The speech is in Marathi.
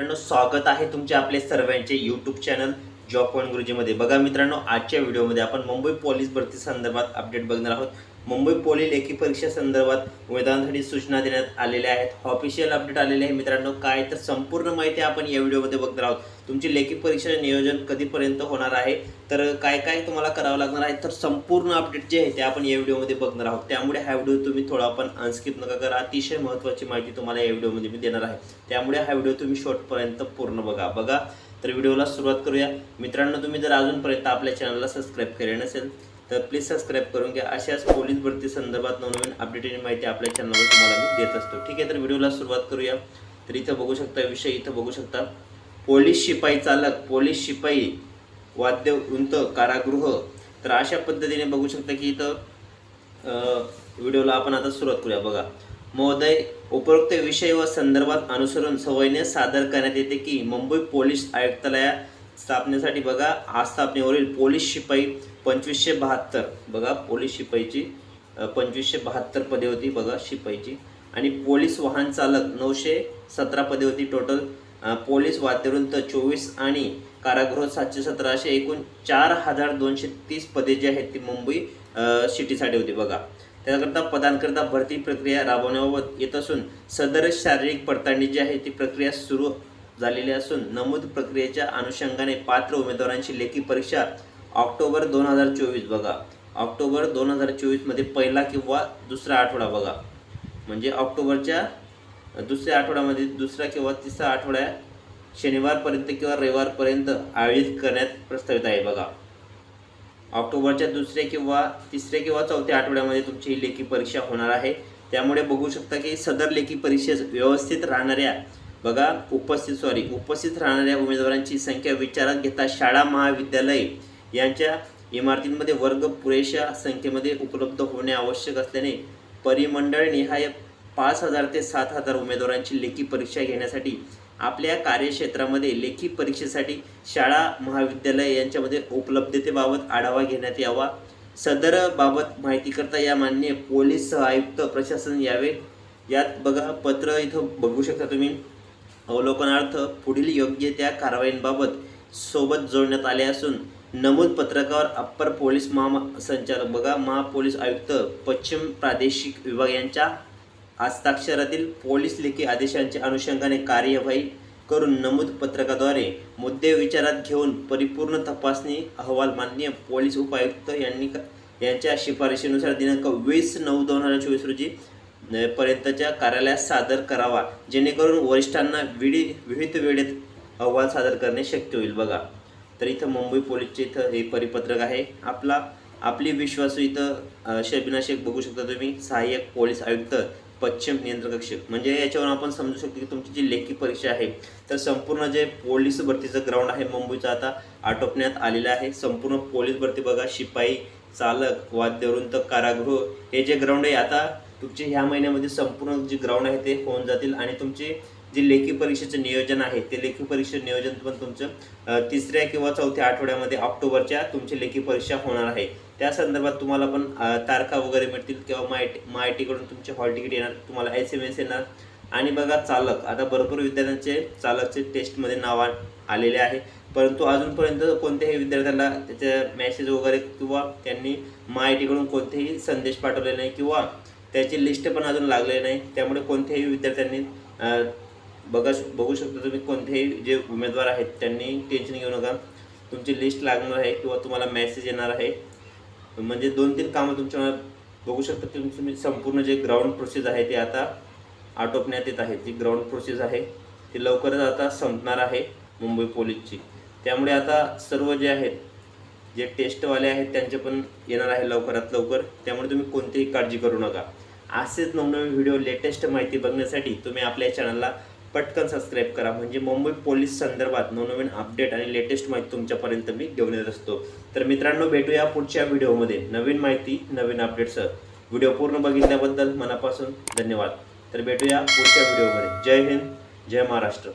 मित्रांनो स्वागत आहे तुमच्या आपल्या सर्वांचे यूट्यूब चॅनल जॉब पॉईंट गुरुजीमध्ये. बघा मित्रांनो आजच्या व्हिडिओमध्ये आपण मुंबई पोलीस भरती संदर्भात अपडेट बघणार आहोत. मुंबई पोली लेखी परीक्षा संदर्भात उमेदवारांसाठी सूचना देण्यात आलेल्या आहेत. ऑफिशियल अपडेट आलेले आहे. मित्रांनो काय तर संपूर्ण माहिती आपण या व्हिडिओमध्ये बघणार आहोत. तुमची लेखी परीक्षा नियोजन कधीपर्यंत होणार आहे? तर काय काय तुम्हाला करावं लागणार आहे? तर संपूर्ण अपडेट जे आहे ते आपण या व्हिडिओमध्ये बघणार आहोत. त्यामुळे हा व्हिडिओ तुम्ही थोडा पण अनस्किप नका करा. अतिशय महत्त्वाची माहिती तुम्हाला या व्हिडिओमध्ये मी देणार आहे. त्यामुळे हा व्हिडिओ तुम्ही शॉर्टपर्यंत पूर्ण बघा. बघा तर व्हिडिओला सुरुवात करूया. मित्रांनो तुम्ही जर अजूनपर्यंत आपल्या चॅनलला सबस्क्राईब केले नसेल तर प्लीज सबस्क्राईब करून घ्या. अशाच पोलीस भरती संदर्भात नवनवीन अपडेटेड माहिती आपल्या चॅनलवर तुम्हाला मी देत असतो. ठीक आहे तर व्हिडिओला सुरुवात करूया. तर इथं बघू शकता विषय इथं बघू शकता. पोलीस शिपाई चालक पोलीस शिपाई वाद्य उंत कारागृह. तर अशा पद्धतीने बघू शकता की इथं व्हिडिओला आपण आता सुरुवात करूया. बघा. महोदय उपरोक्त विषय व संदर्भात अनुसरून सवयीने सादर करण्यात येते की मुंबई पोलीस आयुक्तालया स्थापनेसाठी बघा आस्थापनेवरील पोलीस शिपाई पंचवीसशे बहात्तर. बघा पोलीस शिपाईची पंचवीसशे बहात्तर पदे होती बघा शिपाईची. आणि पोलीस वाहन चालक नऊशे सतरा पदे होती टोटल पोलीस वाद्यवृंत चोवीस आणि कारागृह सातशे सतरा असे एकूण चार हजार दोनशे तीस पदे जी आहेत ती मुंबई सिटीसाठी होती बघा. त्याकरता पदांकरता भरती प्रक्रिया राबवण्याबाबत येत असून सदर शारीरिक पडताळणी जी आहे ती प्रक्रिया सुरू झालेली असून नमूद प्रक्रियेच्या अनुषंगाने पात्र उमेदवारांची लेखी परीक्षा ऑक्टोबर दोन हजार चोवीस बघा. ऑक्टोबर दोन हजार चोवीसमध्ये पहिला किंवा दुसरा आठवडा बघा. म्हणजे ऑक्टोबरच्या दुसऱ्या आठवड्यामध्ये दुसरा किंवा तिसरा आठवड्या शनिवारपर्यंत किंवा रविवारपर्यंत आयोजित करण्यात प्रस्तावित आहे बघा. ऑक्टोबरच्या दुसऱ्या किंवा तिसऱ्या किंवा चौथ्या आठवड्यामध्ये तुमची ही लेखी परीक्षा होणार आहे. त्यामुळे बघू शकता की सदर लेखी परीक्षेस व्यवस्थित राहणाऱ्या बघा उपस्थित सॉरी उपस्थित राहणाऱ्या उमेदवारांची संख्या विचारात घेता शाळा महाविद्यालय यांच्या इमारतींमध्ये वर्ग पुरेशा संख्येमध्ये उपलब्ध होणे आवश्यक असल्याने परिमंडळ निहाय पाच हजार ते सात हजार उमेदवारांची लेखी परीक्षा घेण्यासाठी आपल्या कार्यक्षेत्रामध्ये लेखी परीक्षेसाठी शाळा महाविद्यालय यांच्यामध्ये उपलब्धतेबाबत आढावा घेण्यात यावा. सदर बाबत माहितीकरता या मान्य पोलीस आयुक्त प्रशासन यावे. यात बघा पत्र इथं बघू शकता तुम्ही. अवलोकनार्थ पुढील योग्य त्या कारवाईंबाबत सोबत जोडण्यात आले असून नमूद पत्रकावर अप्पर पोलीस महासंचालक बघा महापोलीस आयुक्त पश्चिम प्रादेशिक विभाग यांच्या हस्ताक्षरातील पोलीस लेखी आदेशांच्या अनुषंगाने कार्यवाही करून नमूद पत्रकाद्वारे मुद्दे विचारात घेऊन परिपूर्ण तपासणी अहवाल मान्य पोलीस उपायुक्त यांनी यांच्या शिफारशीनुसार दिनांक वीस नऊ दोन हजार चोवीस रोजी पर्यंतच्या कार्यालयात सादर करावा जेणेकरून वरिष्ठांना विडी विविध वेळेत अहवाल सादर करणे शक्य होईल. बघा तर इथं मुंबई पोलीसचे इथं हे परिपत्रक आहे. आपला आपली विश्वासू इथं अ, शबिना शेख बघू शकता तुम्ही सहाय्यक पोलीस आयुक्त पश्चिम नियंत्रण कक्ष. म्हणजे याच्यावरून आपण समजू शकतो की तुमची जी लेखी परीक्षा आहे तर संपूर्ण जे पोलीस भरतीचं ग्राउंड आहे मुंबईचं आता आटोपण्यात आलेलं आहे. संपूर्ण पोलीस भरती बघा शिपाई चालक वाद्यवृंत कारागृह हे जे ग्राउंड आहे आता तुमचे ह्या महिन्यामध्ये संपूर्ण जे ग्राउंड आहे ते होऊन जातील आणि तुमचे जे लेखी परीक्षेचं नियोजन आहे ते लेखी परीक्षे नियोजन पण तुमचं तिसऱ्या किंवा चौथ्या आठवड्यामध्ये ऑक्टोबरच्या तुमची लेखी परीक्षा होणार आहे. त्या संदर्भात तुम्हाला पण तारखा वगैरे मिळतील किंवा माय माय टीकडून तुमचे हॉल तिकीट येणार तुम्हाला एस एम एस येणार. आणि बघा चालक आता भरपूर विद्यार्थ्यांचे चालकचे टेस्टमध्ये नाव आलेले आहे. परंतु अजूनपर्यंत कोणत्याही विद्यार्थ्याला त्याच्या मेसेज वगैरे किंवा त्यांनी माय टीकडून कोणतेही संदेश पाठवले नाही किंवा त्याची लिस्ट पण अजून लागलेली नाही. त्यामुळे कोणत्याही विद्यार्थ्यांनी बघा बघू शकता तुम्ही कोणतेही जे उमेदवार आहेत त्यांनी टेन्शन घेऊ नका. तुमची लिस्ट लागणार आहे किंवा तुम्हाला मेसेज येणार आहे. म्हणजे दोन तीन कामं तुमच्या बघू शकता की तुम्ही म्हणजे संपूर्ण जे ग्राउंड प्रोसेस आहे ते आता आटोपण्यात येत आहे. जी ग्राउंड प्रोसेस आहे ती लवकरच आता संपणार आहे मुंबई पोलीसची. त्यामुळे आता सर्व जे आहेत जे टेस्टवाले आहेत त्यांचे पण येणार आहे लवकरात लवकर. त्यामुळे तुम्ही कोणतीही काळजी करू नका. असेच नवनवीन व्हिडिओ लेटेस्ट माहिती बघण्यासाठी तुम्ही आपल्या चॅनलला पटकन सबस्क्राईब करा. म्हणजे मुंबई पोलीस संदर्भात नवनवीन अपडेट आणि लेटेस्ट माहिती तुमच्यापर्यंत मी घेऊन येत असतो. तर मित्रांनो भेटूया पुढच्या व्हिडिओमध्ये नवीन माहिती नवीन अपडेटसह व्हिडिओ पूर्ण बघितल्याबद्दल मनापासून धन्यवाद. तर भेटूया पुढच्या व्हिडिओमध्ये जय हिंद जय महाराष्ट्र.